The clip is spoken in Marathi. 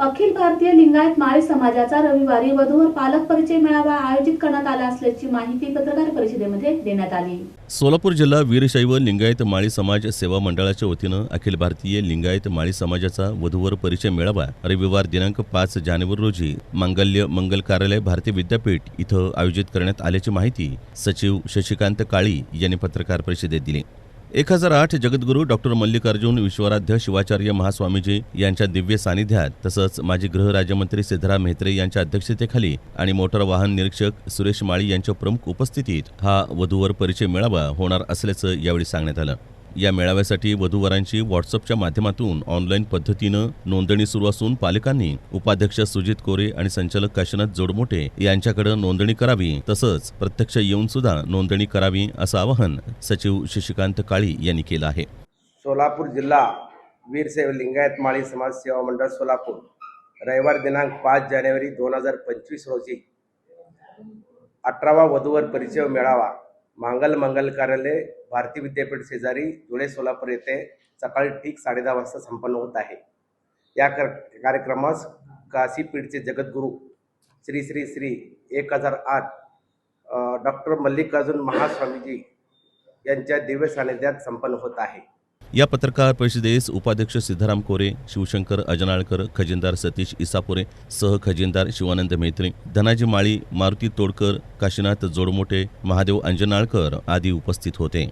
अखिल भारतीय लिंगायत माळी समाजाचा रविवारी वधूवर पालक परिचय मेळावा आयोजित करण्यात आला असल्याची माहिती पत्रकार परिषदेमध्ये देण्यात आली. सोलापूर जिल्हा वीरशैव लिंगायत माळी समाज सेवा मंडळाच्या वतीनं अखिल भारतीय लिंगायत माळी समाजाचा वधूवर परिचय मेळावा रविवार दिनांक पाच जानेवारी रोजी मांगल्य मंगल कार्यालय भारतीय विद्यापीठ इथं आयोजित करण्यात आल्याची माहिती सचिव शशिकांत काळी यांनी पत्रकार परिषदेत दिली. एक हजार आठ जगद्गुरू डॉक्टर मल्लिकार्जुन विश्वराध्य शिवाचार्य महास्वामीजी यांच्या दिव्य सानिध्यात तसंच माजी गृह राज्यमंत्री सिद्धराम म्हेत्रे यांच्या अध्यक्षतेखाली आणि मोटार वाहन निरीक्षक सुरेश माळी यांच्या प्रमुख उपस्थितीत हा वधूवर परिचय मेळावा होणार असल्याचं यावेळी सांगण्यात आलं. या मेळाव्यासाठी वधूवरांची व्हॉट्सअपच्या माध्यमातून ऑनलाईन पद्धतीनं नोंदणी सुरू असून पालकांनी उपाध्यक्ष सुजित कोरे आणि संचालक काशीनाथ जोडमोटे यांच्याकडे नोंदणी करावी तसंच प्रत्यक्ष येऊन सुद्धा नोंदणी करावी असं आवाहन सचिव शशिकांत काळी यांनी केलं आहे. सोलापूर जिल्हा वीरसेव लिंगायत माळी समाज सेवा मंडळ सोलापूर रविवार दिनांक पाच जानेवारी दोन हजार पंचवीस रोजी अठरावा वधूवर परिचय मेळावा मांगल मंगल कार्यालय भारती विद्यापीठ शेजारी धुळे सोलापूर येथे सकाळी ठीक साडेदहा वाजता संपन्न होत आहे. या कर कार्यक्रमास काशीपीठचे जगद्गुरू श्री श्री श्री एक हजार आठ डॉक्टर मल्लिकार्जुन महास्वामीजी यांच्या दिव्य सानिध्यात संपन्न होत आहे. या पत्रकार परिषदेस उपाध्यक्ष सिद्धाराम कोरे शिवशंकर अजनाळकर खजिनदार सतीश इसापुरे सह खजिनदार शिवानंद मेत्रे धनाजी माळी मारुती तोडकर काशीनाथ जोडमोटे महादेव अंजनाळकर आदी उपस्थित होते.